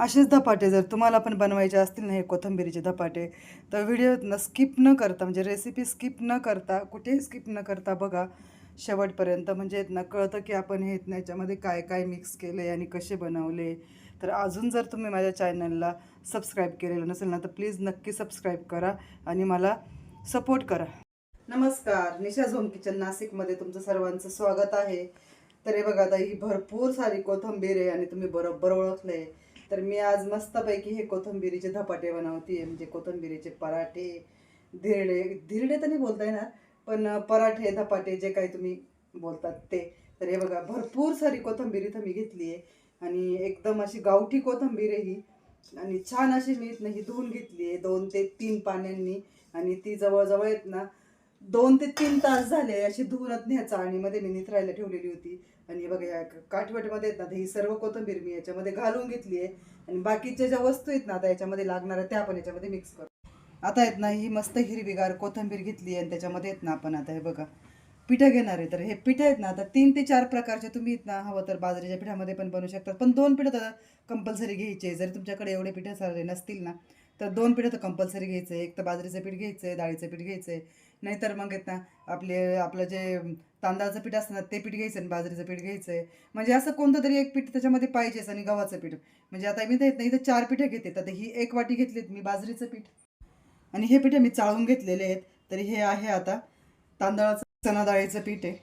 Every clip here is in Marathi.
असेच धपाटे जर तुम्हाला पण बनवायचे असतील ना हे कोथिंबिरीचे धपाटे तर व्हिडिओ न स्किप न करता म्हणजे रेसिपी स्किप न करता कुठेही स्किप न करता बघा शेवटपर्यंत. म्हणजे आहेत ना कळतं की आपण हे ना याच्यामध्ये काय काय मिक्स केले आणि कसे बनवले. तर अजून जर तुम्ही माझ्या चॅनलला सबस्क्राईब केलेलं नसेल ना तर प्लीज नक्की सबस्क्राईब करा आणि मला सपोर्ट करा. नमस्कार निशा झोम किचन नाशिकमध्ये तुमचं सर्वांचं स्वागत आहे. तर हे बघा आता ही भरपूर सारी कोथिंबीर आहे आणि तुम्ही बरोबर ओळखले तर मी आज मस्तपैकी हे कोथिंबिरीचे धपाटे बनवते म्हणजे कोथंबिरीचे पराठे धिरडे धिरडे तर नाही बोलता येणार पण पराठे धपाटे जे काही तुम्ही बोलतात ते. तर हे बघा भरपूर सारी कोथिंबीर इथं मी घेतली आहे आणि एकदम अशी गावठी कोथिंबीर आहे ही. आणि छान अशी मी इथनं ही धुवून घेतली आहे दोन ते तीन पाण्यांनी. आणि ती जवळजवळ आहेत ना दोन ते तीन तास झाले अशी धुवूनच न्यायचा आणि मध्ये मी निथरायला ठेवलेली होती. आणि बघा या काठवटमध्ये आहेत ना ही सर्व कोथिंबीर मी याच्यामध्ये घालून घेतली आहे. आणि बाकीच्या ज्या वस्तू आहेत ना आता याच्यामध्ये लागणाऱ्या त्या आपण याच्यामध्ये मिक्स करू. आता आहेत ना ही मस्त हिरवीगार कोथिंबीर घेतली आणि त्याच्यामध्ये आहेत ना आपण आता हे बघा पिठं घेणार आहे. तर हे पिठं आहेत ना आता तीन ते चार प्रकारचे तुम्ही आहेत ना हवं तर बाजरीच्या पिठामध्ये पण बनवू शकतात पण दोन पिठं तर कंपल्सरी घ्यायचे जर तुमच्याकडे एवढे पिठं सारे नसतील ना तर दोन पिठं तर कंपल्सरी घ्यायचं आहे एक तर बाजरीचं पीठ घ्यायचं आहे डाळीचं पीठ घ्यायचं आहे नाहीतर मग आहेत ना आपले आपलं जे तांदळाचं पीठ असतं ना ते पीठ घ्यायचं आणि बाजरीचं पीठ घ्यायचं आहे म्हणजे असं कोणतं तरी एक पीठ त्याच्यामध्ये पाहिजेच आणि गव्हाचं पीठ. म्हणजे आता मी तर येत नाही इथं चार पिठं घेते. तर ही एक वाटी घेतलीत मी बाजरीचं पीठ. आणि हे पिठं मी चाळून घेतलेले आहेत. तरी हे आहे आता तांदळाचं चना डाळीचं पीठ आहे.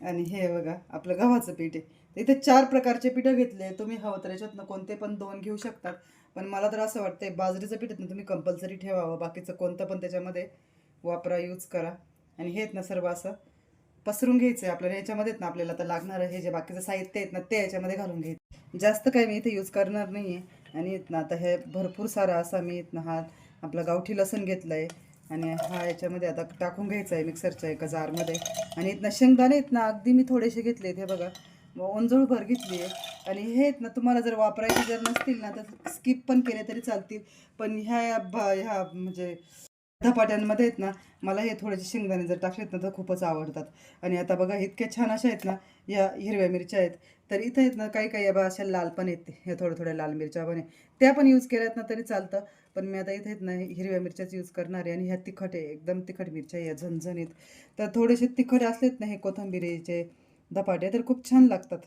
आणि हे बघा आपलं गव्हाचं पीठ आहे. इथे चार प्रकारचे पिठं घेतले. तुम्ही हवं तर याच्यातनं कोणते पण दोन घेऊ शकतात. पण मला तर असं वाटतंय बाजरीचं पीठ ना तुम्ही कंपल्सरी ठेवावं. बाकीचं कोणतं पण त्याच्यामध्ये वापरा यूज करा. आणि हे आहेत ना सर्व असं पसरून घ्यायचं आहे आपल्याला. याच्यामध्येच ना आपल्याला आता लागणारं हे जे बाकीचं साहित्य आहेत ना ते याच्यामध्ये घालून घ्यायचं. जास्त काही मी इथे यूज करणार नाही आहे आणि इथनं ना आता हे भरपूर सारा असा मी इथनं हा आपला गावठी लसण घेतलं आहे आणि हा याच्यामध्ये आता टाकून घ्यायचा आहे मिक्सरच्या एका जारमध्ये. आणि इथनं शेंगदाणे आहेत ना अगदी मी थोडेसे घेतले आहेत हे बघा. ओंजळ भर घेतली आहे आणि हे आहेत ना तुम्हाला जर वापरायचे जर नसतील ना तर स्किप पण केले तरी चालतील. पण ह्या भा ह्या म्हणजे धपाट्यांमध्ये आहेत ना मला हे थोडेसे शेंगदाणे जर टाकलेत ना तर खूपच आवडतात. आणि आता बघा इतक्या छान अशा आहेत ना या हिरव्या मिरच्या आहेत. तर इथं आहेत ना काही काही बा अशा लाल पण आहेत. ह्या थोड्या थोड्या लाल मिरच्या पण आहे त्या पण यूज केल्यात ना तरी चालतं. पण मी आता इथे आहेत ना हिरव्या मिरच्याच यूज करणार आहे. आणि ह्या तिखट आहे एकदम तिखट मिरच्या या झणझणीत. तर थोडेसे तिखट असलेत ना हे कोथंबिरीचे धपाटे तर खूप छान लागतात.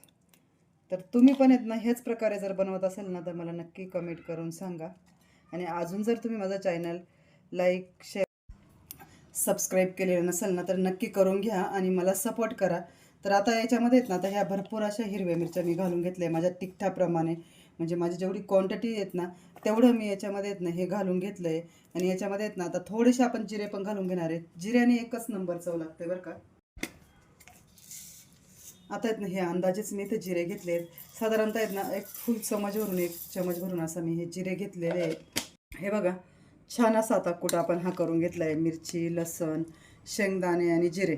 तर तुम्ही पण आहेत ना ह्याच प्रकारे जर बनवत असेल ना तर मला नक्की कमेंट करून सांगा. आणि अजून जर तुम्ही माझं चॅनल लाईक शेअर सबस्क्राईब केलेलं नसेल ना तर नक्की करून घ्या आणि मला सपोर्ट करा. तर आता याच्यामध्ये आहेत ना आता ह्या भरपूर अशा हिरव्या मिरच्या मी घालून घेतल्या माझ्या तिखटाप्रमाणे म्हणजे माझी जेवढी क्वांटिटी आहेत ना तेवढं मी याच्यामध्ये आहेत ना हे घालून घेतलं आहे आणि याच्यामध्ये आहेत ना आता थोडेसे आपण जिरे पण घालून घेणार आहेत. जिऱ्याने एकच नंबर चव लागते बरं का. आता आहेत ना हे अंदाजेच मी इथे जिरे घेतले आहेत. साधारणतः आहेत ना एक फुल चमच भरून एक चमच भरून असं मी हे जिरे घेतलेले आहेत. हे बघा छान असा आता कुठं आपण हा करून घेतला आहे मिरची लसण शेंगदाणे आणि जिरे.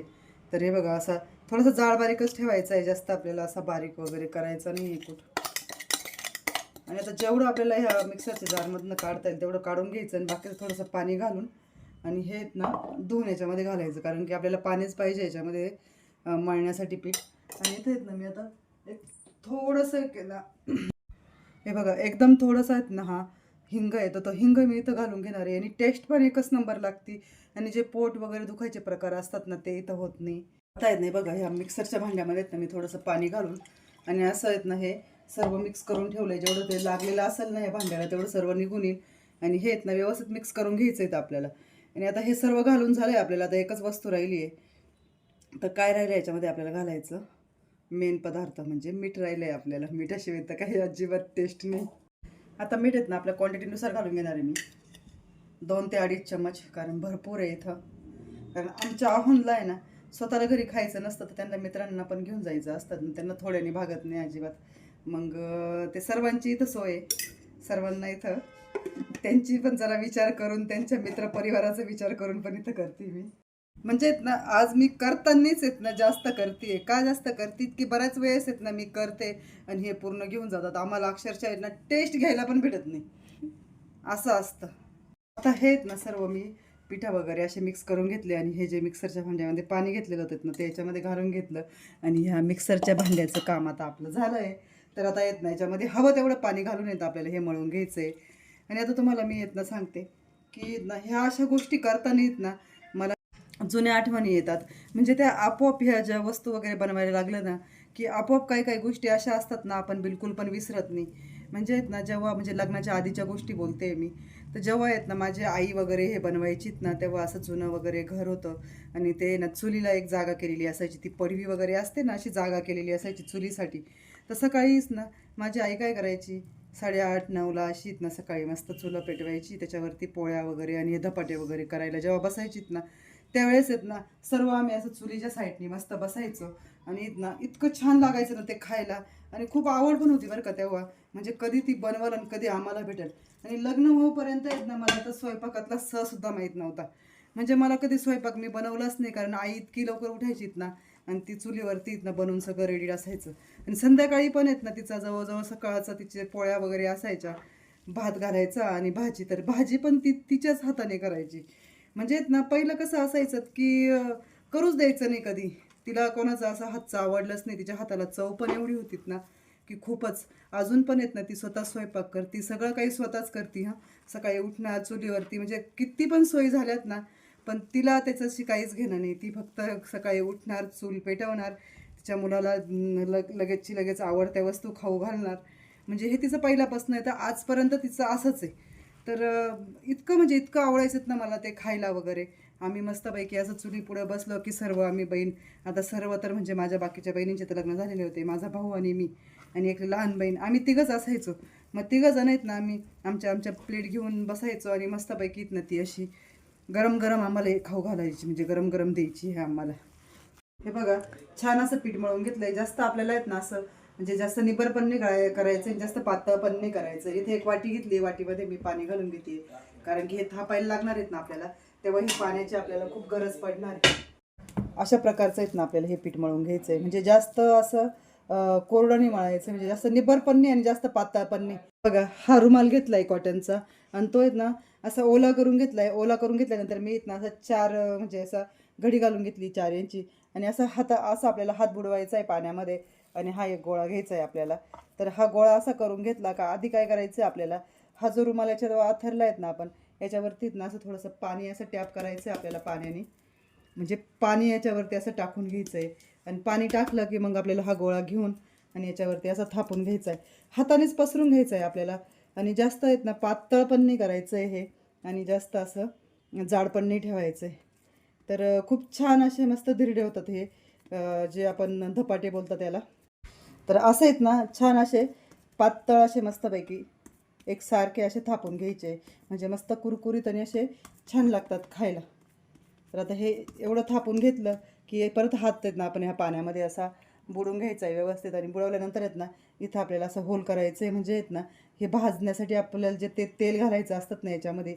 तर हे बघा असा थोडासा जाळ बारीकच ठेवायचा आहे जास्त आपल्याला असा बारीक वगैरे करायचा नाही आहे कुठं. आणि आता जेवढं आपल्याला ह्या मिक्सरच्या जारमधनं काढता येईल तेवढं काढून घ्यायचं आणि बाकीचं थोडंसं पाणी घालून आणि हे आहेत ना धुवून याच्यामध्ये घालायचं. कारण की आपल्याला पाणीच पाहिजे याच्यामध्ये मळण्यासाठी पीठ. आणि इथे आहेत ना मी आता एक थोडंसं एक ना हे बघा एकदम थोडंसं आहेत ना हा हिंग येतं तो हिंग मी इथं घालून घेणार आहे. आणि टेस्ट पण एकच नंबर लागते. आणि जे पोट वगैरे दुखायचे प्रकार असतात ना ते इथं होत नाही. आता येत नाही बघा ह्या मिक्सरच्या भांड्यामध्ये आहेत ना मी थोडंसं पाणी घालून. आणि असं येत ना हे सर्व मिक्स करून ठेवलं आहे जेवढं ते लागलेलं असेल ना या भांड्याला तेवढं सर्व निघून येईल. आणि हे आहेत ना व्यवस्थित मिक्स करून घ्यायचं आहे आपल्याला. आणि आता हे सर्व घालून झालं आहे आपल्याला आता एकच वस्तू राहिली आहे. तर काय राहिलं याच्यामध्ये आपल्याला घालायचं? मेन पदार्थ म्हणजे मीठ राहिलं आहे आपल्याला. मिठाशिवाय तर काही अजिबात टेस्ट नाही. आता मीठ आहेत ना आपल्या क्वांटिटीनुसार घालून घेणार आहे मी. दोन ते अडीच चम्मच कारण भरपूर आहे इथं. कारण आमच्या अहोनला आहे ना स्वतःला घरी खायचं नसतं तर त्यांना मित्रांना पण घेऊन जायचं असतं आणि त्यांना थोड्याने भागत नाही अजिबात. मग ते सर्वांची इथं सोय आहे. सर्वांना इथं. त्यांची पण जरा विचार करून त्यांच्या मित्रपरिवाराचा विचार करून पण इथं करते मी. म्हणजे ना आज मी करतानीच आहेत ना जास्त करते का जास्त करते? की बऱ्याच वेळेस आहेत ना मी करते आणि हे पूर्ण घेऊन जातात. आम्हाला अक्षरशः ना टेस्ट घ्यायला पण भेटत नाही. असं असतं. आता हे ना सर्व मी पिठा वगैरे असे मिक्स करून घेतले आणि हे जे मिक्सरच्या भांड्यामध्ये पाणी घेतलेलं होतं ना ते याच्यामध्ये घालून घेतलं आणि ह्या मिक्सरच्या भांड्याचं काम आता आपलं झालं आहे तर आता येत ना याच्यामध्ये हवं तेवढं पाणी घालून येतं आपल्याला हे मळून घ्यायचं आहे आणि आता तुम्हाला मी येत ना सांगते की ना ह्या अशा गोष्टी करताना येत ना जुन्या आठवणी येतात. म्हणजे त्या आपोआप ह्या ज्या वस्तू वगैरे बनवायला लागल्या ना की आपोआप काही काही गोष्टी अशा असतात ना आपण बिलकुल पण विसरत नाही. म्हणजे आहेत ना जेव्हा म्हणजे लग्नाच्या आधीच्या गोष्टी बोलते मी तर जेव्हा आहेत ना माझी आई वगैरे हे बनवायचीत ना तेव्हा असं जुनं वगैरे घर होतं. आणि ते ना चुलीला एक जागा केलेली असायची. ती पडवी वगैरे असते ना अशी जागा केलेली असायची चुलीसाठी. तर सकाळीच ना माझी आई काय करायची? साडेआठ नऊला अशीत ना सकाळी मस्त चुलं पेटवायची. त्याच्यावरती पोळ्या वगैरे आणि धपाटे वगैरे करायला जेव्हा बसायचीत ना त्यावेळेस आहेत ना सर्व आम्ही असं चुलीच्या साईडनी मस्त बसायचो. आणि ना इतकं छान लागायचं ना ते खायला. आणि खूप आवड पण होती बरं का तेव्हा. म्हणजे कधी ती बनवल आणि कधी आम्हाला भेटेल. आणि लग्न होऊपर्यंत आहेत ना मला तर स्वयंपाकातला स सुद्धा माहीत नव्हता. म्हणजे मला कधी स्वयंपाक मी बनवलाच नाही कारण आई इतकी लवकर उठायचीत ना. आणि ती चुलीवरती इथनं बनवून सगळं रेडी असायचं. आणि संध्याकाळी पण आहेत ना तिचा जवळजवळ सकाळचा तिचे पोळ्या वगैरे असायच्या. भात घालायचा आणि भाजी तर भाजी पण ती तिच्याच हाताने करायची. म्हणजे ना पहिलं कसं असायचं की करूच द्यायचं नाही कधी. तिला कोणाचा असा हातचा आवडलाच नाही तिच्या हाताला चव पण एवढी होतीत ना की खूपच. अजून पण येत ना ती स्वतः स्वयंपाक करते सगळं काही स्वतःच करते हां. सकाळी उठणार चुलीवरती म्हणजे किती पण सोयी झाल्यात ना पण तिला त्याच्याशी काहीच घेणं नाही. ती फक्त सकाळी उठणार चूल पेटवणार तिच्या मुलाला लग लगेचची लगेच आवडत्या वस्तू खाऊ घालणार. म्हणजे हे तिचं पहिल्यापासून आहे तर आजपर्यंत तिचं असंच आहे. तर इतकं म्हणजे इतकं आवडायचं ना मला ते खायला वगैरे. आम्ही मस्तपैकी असं चुली पुढं बसलो की सर्व आम्ही बहीण आता सर्व तर म्हणजे माझ्या बाकीच्या बहिणींचे तर लग्न झालेले होते माझा भाऊ आणि मी आणि एक लहान बहीण. आम्ही तिघंच असायचो. मग तिघं जण आहेत ना आम्ही आमच्या आमच्या प्लेट घेऊन बसायचो आणि मस्तपैकी ना ती अशी गरम गरम आम्हाला खाऊ घालायची म्हणजे गरम गरम द्यायची हे आम्हाला. हे बघा छान असं पीठ मळून घेतलंय. जास्त आपल्याला आहेत ना असं म्हणजे जास्त निबर पण नाही करायचं आणि जास्त पातळ पण नाही करायचं. इथे एक वाटी घेतली वाटीमध्ये मी पाणी घालून घेते. कारण की हे थापायला लागणार आहेत ना आपल्याला. तेव्हा ही पाण्याची आपल्याला खूप गरज पडणार आहे. अशा प्रकारचं आहेत ना आपल्याला हे पीठ मळून घ्यायचं आहे म्हणजे जास्त असं कोरडं नाही मळायचं. म्हणजे जास्त निबर पण नाही आणि जास्त पातळ पण नाही. बघा हा रुमाल घेतलाय कॉटनचा. आणि तो आहेत ना असा ओला करून घेतलाय. ओला करून घेतल्यानंतर मी ना असा चार म्हणजे असा घडी घालून घेतली चार इंची. आणि असं हात असं आपल्याला हात बुडवायचा आहे पाण्यामध्ये. आणि हा एक गोळा घ्यायचा आहे आपल्याला. तर हा गोळा असा करून घेतला का आधी काय करायचं आहे आपल्याला? हा जो रुमाल याच्यावर आथरला आहेत ना आपण याच्यावरती ना असं थोडंसं पाणी असं टॅप करायचं आहे आपल्याला पाण्याने. म्हणजे पाणी याच्यावरती असं टाकून घ्यायचं आहे आणि पाणी टाकलं की मग आपल्याला हा गोळा घेऊन आणि याच्यावरती असं थापून घ्यायचा आहे. हातानेच पसरून घ्यायचं आहे आपल्याला. आणि जास्त आहेत ना पातळ पण नाही करायचं आहे हे. आणि जास्त असं जाड पण नाही ठेवायचं आहे तर खूप छान असे मस्त धिरडे होतात हे. जे आपण धपाटे बोलतो त्याला. तर असे आहेत ना छान असे पातळ असे मस्तपैकी एक सारखे असे थापून घ्यायचे. म्हणजे मस्त कुरकुरीत आणि असे छान लागतात खायला. तर आता हे एवढं थापून घेतलं की परत हात आहेत ना आपण ह्या पाण्यामध्ये असा बुडून घ्यायचा आहे व्यवस्थित आणि बुडवल्यानंतर आहेत ना इथं आपल्याला असं होल करायचं आहे. म्हणजे आहेत ना हे भाजण्यासाठी आपल्याला जे ते तेल घालायचं असतात ना याच्यामध्ये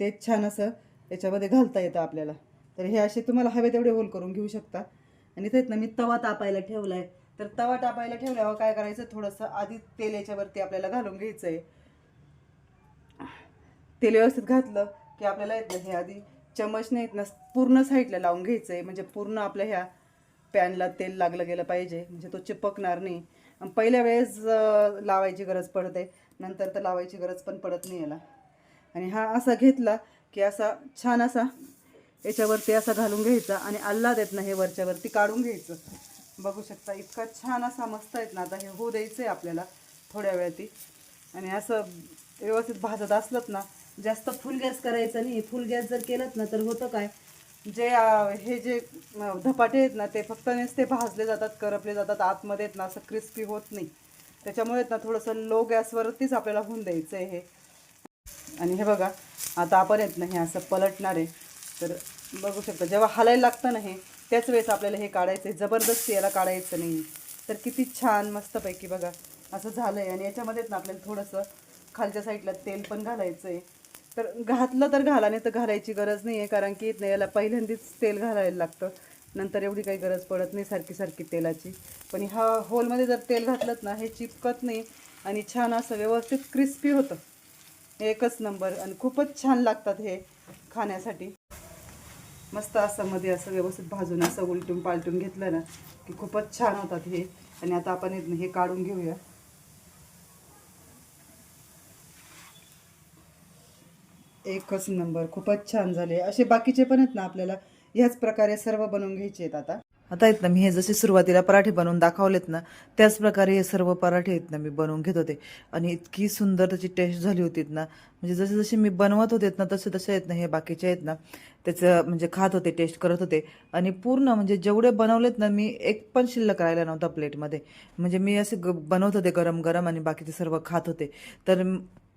ते छान असं याच्यामध्ये घालता येतं आपल्याला. तर हे असे तुम्हाला हवे तेवढे होल करून घेऊ शकता. आणि इथे ना मी तवा तापायला ठेवला आहे तर तवा टापायला ठेवल्यावर काय करायचं? थोडंसं आधी तेल याच्यावरती आपल्याला घालून घ्यायचं आहे तेल व्यवस्थित घातलं की आपल्याला येत हे आधी चमच नाहीत ना पूर्ण साईडला लावून घ्यायचं आहे म्हणजे पूर्ण आपल्या ह्या पॅनला तेल लागलं गेलं पाहिजे. म्हणजे तो चिपकणार नाही. पहिल्या वेळेस लावायची गरज पडते. नंतर तर लावायची गरज पण पडत नाही याला. आणि हा असा घेतला की असा छान असा याच्यावरती असा घालून घ्यायचा आणि अल्ला देत ना हे वरच्यावरती काढून घ्यायचं. बघू शकता इतका छान असा मस्त आहेत ना आता हे होऊ द्यायचं आहे आपल्याला थोड्या वेळाती. आणि असं व्यवस्थित भाजत असलं ना जास्त फुल गॅस करायचं नाही. फुल गॅस जर केलं ना तर होतं काय? जे हे जे धपाटे आहेत ना ते फक्त नुसते भाजले जातात करपले जातात आतमध्ये आहेत ना असं क्रिस्पी होत नाही. त्याच्यामुळे आहेत ना थोडंसं लो गॅसवरतीच आपल्याला होऊन द्यायचं आहे हे. आणि हे बघा आता आपण येत नाही असं पलटणार आहे. तर बघू शकता जेव्हा हलायला लागतं ना हे त्याच वेळेस आपल्याला हे काढायचं आहे जबरदस्ती याला काढायचं नाही तर किती छान मस्तपैकी बघा असं झालं आहे आणि याच्यामध्येच ना आपल्याला थोडंसं खालच्या साईडला तेल पण घालायचं आहे तर घातलं तर घाला नाही तर घालायची गरज नाही आहे कारण की नाही याला पहिल्यांदाच तेल घालायला लागतं. नंतर एवढी काही गरज पडत नाही सारखी सारखी तेलाची. पण ह्या होलमध्ये जर तेल घातलं ना हे चिपकत नाही आणि छान असं व्यवस्थित क्रिस्पी होतं. एकच नंबर आणि खूपच छान लागतात हे खाण्यासाठी. मस्त असं मध्ये असं व्यवस्थित भाजून असं उलटून पालटून घेतलं ना की खूपच छान होतात हे. आणि आता आपण हे काढून घेऊया. एकच नंबर खूपच छान झाले. असे बाकीचे पण आहेत ना आपल्याला ह्याच प्रकारे सर्व बनवून घ्यायचे आहेत आता. आता आहेत ना मी हे जसे सुरुवातीला पराठे बनवून दाखवलेत ना त्याच प्रकारे हे सर्व पराठे आहेत ना मी बनवून घेत होते. आणि इतकी सुंदर त्याची टेस्ट झाली होती ना म्हणजे जसे जसे मी बनवत होते ना तसे तसे आहेत ना हे बाकीचे आहेत ना त्याचं म्हणजे खात होते टेस्ट करत होते. आणि पूर्ण म्हणजे जेवढे बनवलेत ना मी एक पण शिल्लक राहिला नव्हता प्लेटमध्ये म्हणजे मी असे ग बनवत होते गरम गरम आणि बाकीचे सर्व खात होते. तर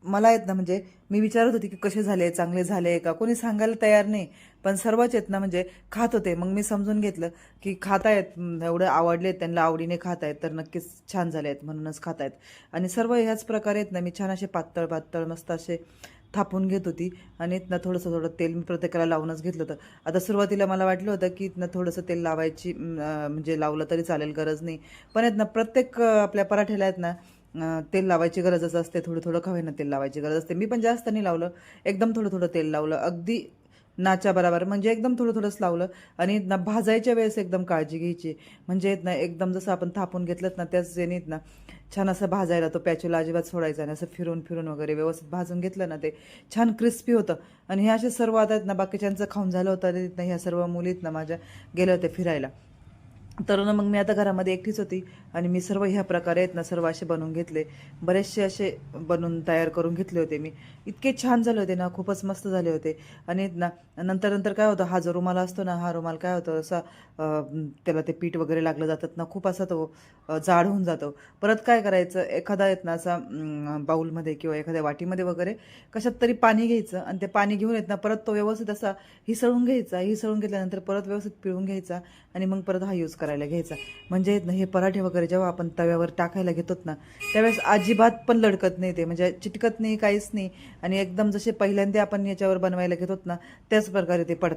मला आहेत ना म्हणजे मी विचारत होते की कसे झाले चांगले झाले का? कोणी सांगायला तयार नाही. पण सर्वच आहेत ना म्हणजे खात होते. मग मी समजून घेतलं की खातायत आहेत एवढं आवडले त्यांना आवडीने खात आहेत तर नक्कीच छान झाले आहेत म्हणूनच खात आहेत आणि सर्व ह्याच प्रकारे आहेत ना मी छान असे पातळ पातळ मस्त असे थापून घेत होती. आणि इथनं थोडंसं थोडं तेल मी प्रत्येकाला लावूनच घेतलं होतं. आता सुरुवातीला मला वाटलं होतं की इथनं थोडंसं तेल लावायची म्हणजे लावलं तरी चालेल गरज नाही. पण आहेत ना प्रत्येक आपल्या पराठ्याला आहेत ना तेल लावायची गरजच असते थोडं थोडं खव्यानं तेल लावायची गरज असते. मी पण जास्त नाही लावलं. एकदम थोडं थोडं तेल लावलं. अगदी नाच्या बराबर म्हणजे एकदम थोडं थोडंच लावलं. आणि ना भाजायच्या वेळेस एकदम काळजी घ्यायची. म्हणजे ना एकदम जसं आपण थापून घेतलं ना त्याच जेणीत ना छान असं भाजायला तो पॅचूला अजिबात सोडायचा आणि असं फिरून फिरून वगैरे व्यवस्थित भाजून घेतलं ना ते छान क्रिस्पी होतं. आणि हे असे सर्व आता आहेत ना बाकीच्यांचं खाऊन झालं होतं ह्या सर्व मुलीत ना माझ्या गेल्या होत्या फिरायला. तर ना मग मी आता घरामध्ये एकटीच होती आणि मी सर्व ह्या प्रकारे आहेत ना सर्व असे बनवून घेतले. बरेचसे असे बनवून तयार करून घेतले होते मी. इतके छान झाले होते ना खूपच मस्त झाले होते. आणि ना नंतर नंतर काय होतं हा जो रुमाल असतो ना हा रुमाल काय होतं असा त्याला ते पीठ वगैरे लागलं जातात ना खूप असा तो जाड होऊन जातो. परत काय करायचं एखादा येत ना असा बाऊलमध्ये किंवा एखाद्या वाटीमध्ये वगैरे कशात तरी पाणी घ्यायचं आणि ते पाणी घेऊन येत ना परत तो व्यवस्थित असा हिसळून घ्यायचा. हिसळून घेतल्यानंतर परत व्यवस्थित पिळून घ्यायचा. आणि मग परत हा यूज करायला घ्यायचा. म्हणजे ना हे पराठे वगैरे जेव्हा आपण तव्यावर टाकायला घेतो ना त्यावेळेस अजिबात पण लडकत नाही ते. म्हणजे चिटकत नाही काहीच नाही. आणि एकदम जसे पहिल्यांदा आपण याच्यावर बनवायला घेतो ना त्याच प्रकारे ते पडतात.